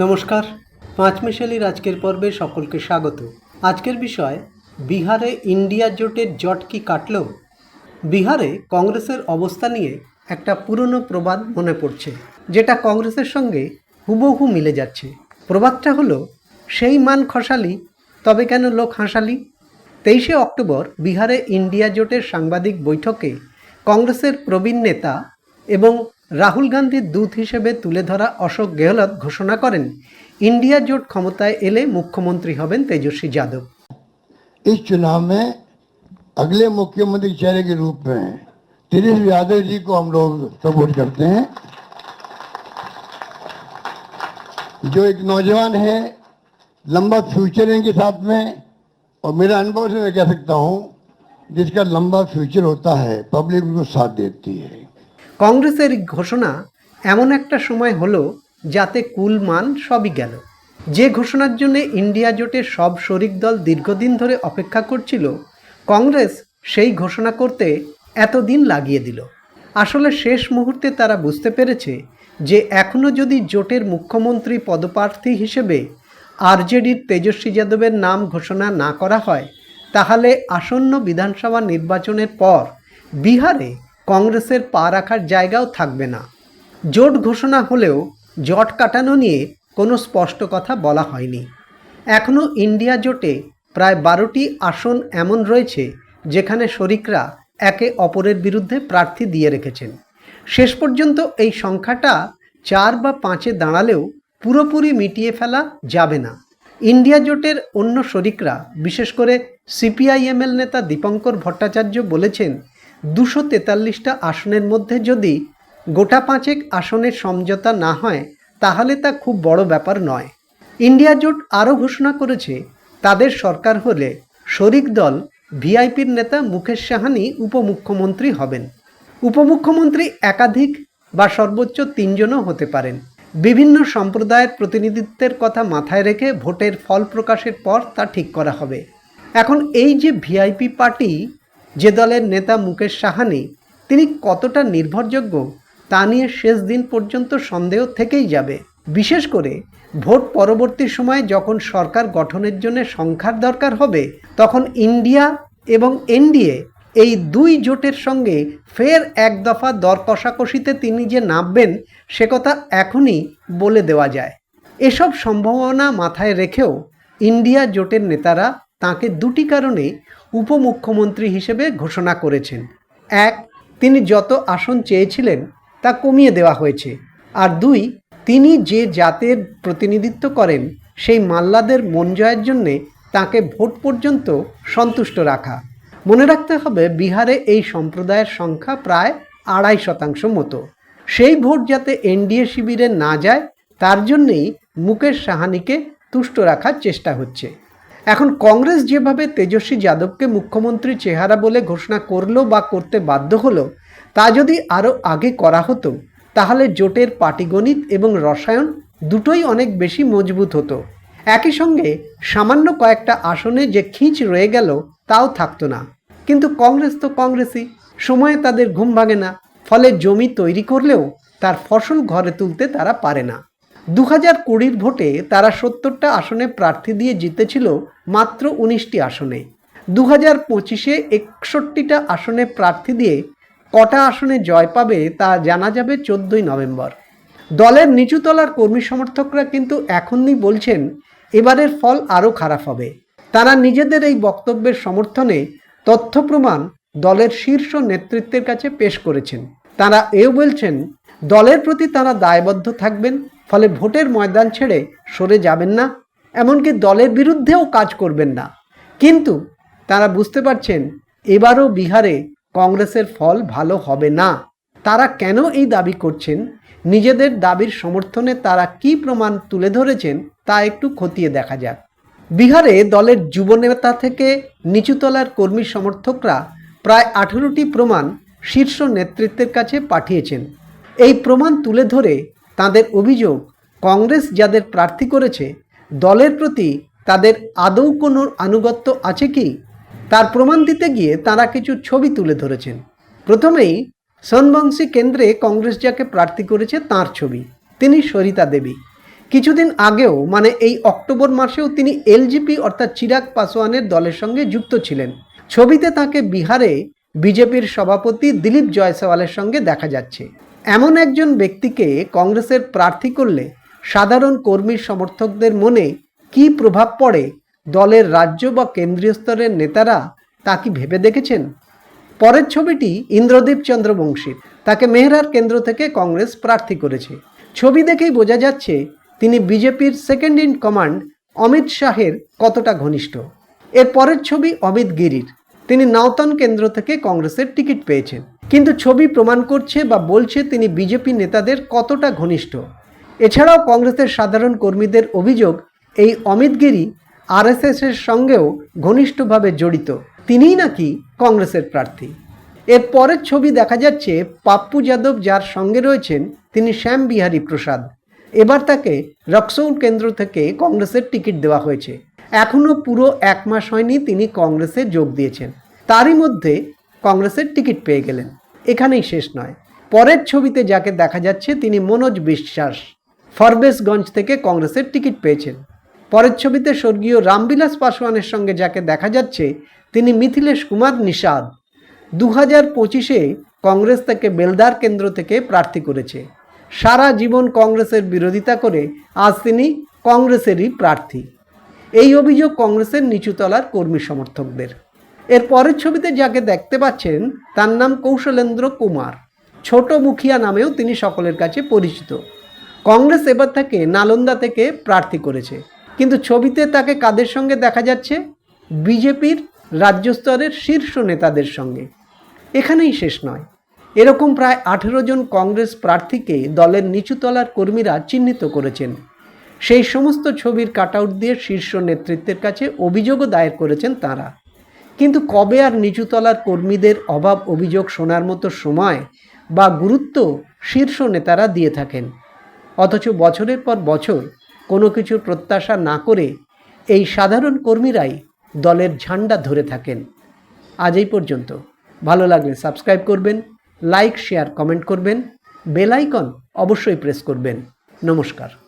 নমস্কার। পাঁচ মিশালির আজকের পর্বে সকলকে স্বাগত। আজকের বিষয়, বিহারে ইন্ডিয়া জোটের জট কি কাটল? বিহারে কংগ্রেসের অবস্থা নিয়ে একটা পুরনো প্রবাদ মনে পড়ছে, যেটা কংগ্রেসের সঙ্গে হুবহু মিলে যাচ্ছে। প্রবাদটা হলো, সেই মান খসালি, তবে কেন লোক হাসালি? তেইশে অক্টোবর বিহারে ইন্ডিয়া জোটের সাংবাদিক বৈঠকে কংগ্রেসের প্রবীণ নেতা এবং রাহুল গান্ধীর দূত হিসেবে তুলে ধরা অশোক গেহলত ঘোষণা করেন ইন্ডিয়া জোট ক্ষমতায় এলে মুখ্যমন্ত্রী হবেন তেজস্বী যাদব इस चुनाव में अगले मुख्यमंत्री चेहरे के रूप में तेजस्वी यादव जी को हम लोग सपोर्ट करते हैं जो एक नौजवान है लंबा फ्यूचर है इनके साथ में और मेरा अनुभव से मैं कह सकता हूं जिसका लंबा फ्यूचर होता है पब्लिक उनको साथ देती है কংগ্রেসের ঘোষণা এমন একটা সময় হলো যাতে কুল মান সবই গেল। যে ঘোষণার জন্য ইন্ডিয়া জোটের সব শরিক দল দীর্ঘদিন ধরে অপেক্ষা করছিল, কংগ্রেস সেই ঘোষণা করতে এতদিন লাগিয়ে দিল। আসলে শেষ মুহূর্তে তারা বুঝতে পেরেছে যে এখনও যদি জোটের মুখ্যমন্ত্রী পদপ্রার্থী হিসেবে আরজেডির তেজস্বী যাদবের নাম ঘোষণা না করা হয়, তাহলে আসন্ন বিধানসভা নির্বাচনের পর বিহারে কংগ্রেসের পা রাখার জায়গাও থাকবে না। জোট ঘোষণা হলেও জট কাটানো নিয়ে কোনো স্পষ্ট কথা বলা হয়নি। এখনও ইন্ডিয়া জোটে প্রায় বারোটি আসন এমন রয়েছে, যেখানে শরিকরা একে অপরের বিরুদ্ধে প্রার্থী দিয়ে রেখেছেন। শেষ পর্যন্ত এই সংখ্যাটা চার বা পাঁচে দাঁড়ালেও পুরোপুরি মিটিয়ে ফেলা যাবে না। ইন্ডিয়া জোটের অন্য শরিকরা, বিশেষ করে সিপিআইএমএল নেতা দীপঙ্কর ভট্টাচার্য বলেছেন দুশো তেতাল্লিশটা আসনের মধ্যে যদি গোটা পাঁচেক আসনের সমঝোতা না হয়, তাহলে তা খুব বড় ব্যাপার নয়। ইন্ডিয়া জোট আরও ঘোষণা করেছে, তাদের সরকার হলে শরিক দল ভিআইপির নেতা মুকেশ সাহানি উপমুখ্যমন্ত্রী হবেন। উপমুখ্যমন্ত্রী একাধিক বা সর্বোচ্চ তিনজনও হতে পারেন। বিভিন্ন সম্প্রদায়ের প্রতিনিধিত্বের কথা মাথায় রেখে ভোটের ফল প্রকাশের পর তা ঠিক করা হবে। এখন এই যে ভিআইপি পার্টি যে দলের নেতা মুকেশ সাহানি, তিনি কতটা নির্ভরযোগ্য তা নিয়ে শেষ দিন পর্যন্ত সন্দেহ থেকেই যাবে। বিশেষ করে ভোট পরবর্তী সময়ে যখন সরকার গঠনের জন্য সংখ্যার দরকার হবে, তখন ইন্ডিয়া এবং এনডিএ এই দুই জোটের সঙ্গে ফের এক দফা দর কষাকষিতে তিনি যে নামবেন, সে কথা এখনই বলে দেওয়া যায়। এসব সম্ভাবনা মাথায় রেখেও ইন্ডিয়া জোটের নেতারা তাকে দুটি কারণে উপমুখ্যমন্ত্রী হিসেবে ঘোষণা করেছেন। এক, তিনি যত আসন চেয়েছিলেন তা কমিয়ে দেওয়া হয়েছে। আর দুই, তিনি যে জাতের প্রতিনিধিত্ব করেন, সেই মাল্লাদের মন জয়ের জন্যে তাকে ভোট পর্যন্ত সন্তুষ্ট রাখা। মনে রাখতে হবে, বিহারে এই সম্প্রদায়ের সংখ্যা প্রায় আড়াই শতাংশ মতো। সেই ভোট যাতে এনডিএ শিবিরে না যায়, তার জন্যেই মুকেশ সাহানিকে তুষ্ট রাখার চেষ্টা হচ্ছে। এখন কংগ্রেস যেভাবে তেজস্বী যাদবকে মুখ্যমন্ত্রী চেহারা বলে ঘোষণা করল বা করতে বাধ্য হলো, তা যদি আরও আগে করা হতো, তাহলে জোটের পাটিগণিত এবং রসায়ন দুটোই অনেক বেশি মজবুত হতো। একই সঙ্গে সামান্য কয়েকটা আসনে যে খিঁচ রয়ে গেল, তাও থাকতো না। কিন্তু কংগ্রেস তো কংগ্রেসই, সময়ে তাদের ঘুম ভাঙে না। ফলে জমি তৈরি করলেও তার ফসল ঘরে তুলতে তারা পারে না। দু হাজার কুড়ির ভোটে তারা সত্তরটা আসনে প্রার্থী দিয়ে জিতেছিল মাত্র উনিশটি আসনে। দু হাজার পঁচিশে একষট্টিটা আসনে প্রার্থী দিয়ে কটা আসনে জয় পাবে তা জানা যাবে চোদ্দই নভেম্বর। দলের নিচুতলার কর্মী সমর্থকরা কিন্তু এখনই বলছেন, এবারের ফল আরও খারাপ হবে। তারা নিজেদের এই বক্তব্যের সমর্থনে তথ্য প্রমাণ দলের শীর্ষ নেতৃত্বের কাছে পেশ করেছেন। তারা এও বলছেন, দলের প্রতি তারা দায়বদ্ধ থাকবেন ফলে ভোটের ময়দান ছেড়ে সরে যাবেন না, এমনকি দলের বিরুদ্ধেও কাজ করবেন না। কিন্তু তারা বুঝতে পারছেন, এবারও বিহারে কংগ্রেসের ফল ভালো হবে না। তারা কেন এই দাবি করছেন? নিজেদের দাবির সমর্থনে তারা কি প্রমাণ তুলে ধরেছেন তা একটু খতিয়ে দেখা যাক। বিহারে দলের যুবনেতা থেকে নিচুতলার কর্মী সমর্থকরা প্রায় আঠেরোটি প্রমাণ শীর্ষ নেতৃত্বের কাছে পাঠিয়েছেন। এই প্রমাণ তুলে ধরে তাদের অভিযোগ, কংগ্রেস যাদের প্রার্থী করেছে, দলের প্রতি তাদের আদৌ কোনো আনুগত্য আছে কি? তার প্রমাণ দিতে গিয়ে তারা কিছু ছবি তুলে ধরেছেন। প্রথমেই সোনবংশী কেন্দ্রে কংগ্রেস যাকে প্রার্থী করেছে তার ছবি, তিনি সরিতা দেবী। কিছুদিন আগেও মানে এই অক্টোবর মাসেও তিনি এলজিপি অর্থাৎ চিরাগ পাসওয়ানের দলের সঙ্গে যুক্ত ছিলেন। ছবিতে তাকে বিহারে বিজেপির সভাপতি দিলীপ জয়সওয়ালের সঙ্গে দেখা যাচ্ছে। এমন একজন ব্যক্তিকে কংগ্রেসের প্রার্থী করলে সাধারণ কর্মীর সমর্থকদের মনে কী প্রভাব পড়ে? দলের রাজ্য বা কেন্দ্রীয় স্তরের নেতারা তা কি ভেবে দেখেছেন? পরের ছবিটি ইন্দ্রদীপ চন্দ্র বংশীর তাকে মেহরার কেন্দ্র থেকে কংগ্রেস প্রার্থী করেছে। ছবি দেখেই বোঝা যাচ্ছে, তিনি বিজেপির সেকেন্ড ইন কমান্ড অমিত শাহের কতটা ঘনিষ্ঠ। এর পরের ছবি অমিত গিরির। তিনি নাওতন কেন্দ্র থেকে কংগ্রেসের টিকিট পেয়েছেন। কিন্তু ছবি প্রমাণ করছে বা বলছে তিনি বিজেপি নেতাদের কতটা ঘনিষ্ঠ। এছাড়াও কংগ্রেসের সাধারণ কর্মীদের অভিযোগ, এই অমিত গিরি আরএসএস এর সঙ্গেও ঘনিষ্ঠভাবে জড়িত। তিনিই নাকি কংগ্রেসের প্রার্থী। এর পরের ছবি দেখা যাচ্ছে পাপ্পু যাদব যার সঙ্গে রয়েছেন তিনি শ্যাম বিহারী প্রসাদ। এবার তাকে রক্সৌল কেন্দ্র থেকে কংগ্রেসের টিকিট দেওয়া হয়েছে। এখনও পুরো এক মাস হয়নি তিনি কংগ্রেসে যোগ দিয়েছেন। তারই মধ্যে কংগ্রেসের টিকিট পেয়ে গেলেন। এখানেই শেষ নয়। পরের ছবিতে যাকে দেখা যাচ্ছে, তিনি মনোজ বিশ্বাস। ফরবেশগঞ্জ থেকে কংগ্রেসের টিকিট পেয়েছেন। পরের ছবিতে স্বর্গীয় রামবিলাস পাসওয়ানের সঙ্গে যাকে দেখা যাচ্ছে, তিনি মিথিলেশ কুমার নিষাদ। দু হাজার পঁচিশে কংগ্রেস তাকে বেলদার কেন্দ্র থেকে প্রার্থী করেছে। সারা জীবন কংগ্রেসের বিরোধিতা করে আজ তিনি কংগ্রেসেরই প্রার্থী। এই অভিযোগ কংগ্রেসের নিচুতলার কর্মী সমর্থকদের। এর পরের ছবিতে যাকে দেখতে পাচ্ছেন, তার নাম কৌশলেন্দ্র কুমার। ছোট মুখিয়া নামেও তিনি সকলের কাছে পরিচিত। কংগ্রেস এবার তাকে নালন্দা থেকে প্রার্থী করেছে। কিন্তু ছবিতে তাকে কাদের সঙ্গে দেখা যাচ্ছে? বিজেপির রাজ্য স্তরের শীর্ষ নেতাদের সঙ্গে। এখানেই শেষ নয়। এরকম প্রায় আঠেরো জন কংগ্রেস প্রার্থীকে দলের নিচুতলার কর্মীরা চিহ্নিত করেছেন। সেই সমস্ত ছবির কাটআউট দিয়ে শীর্ষ নেতৃত্বের কাছে অভিযোগও দায়ের করেছেন তারা। কিন্তু কবে আর নিচুতলার কর্মীদের অভাব অভিযোগ শোনার মতো সময় বা গুরুত্ব শীর্ষ নেতারা দিয়ে থাকেন? অথচ বছরের পর বছর কোনো কিছুর প্রত্যাশা না করে এই সাধারণ কর্মীরাই দলের ঝান্ডা ধরে থাকেন। আজ এই পর্যন্ত। ভালো লাগলে সাবস্ক্রাইব করবেন, লাইক, শেয়ার, কমেন্ট করবেন, বেল আইকন অবশ্যই প্রেস করবেন। নমস্কার।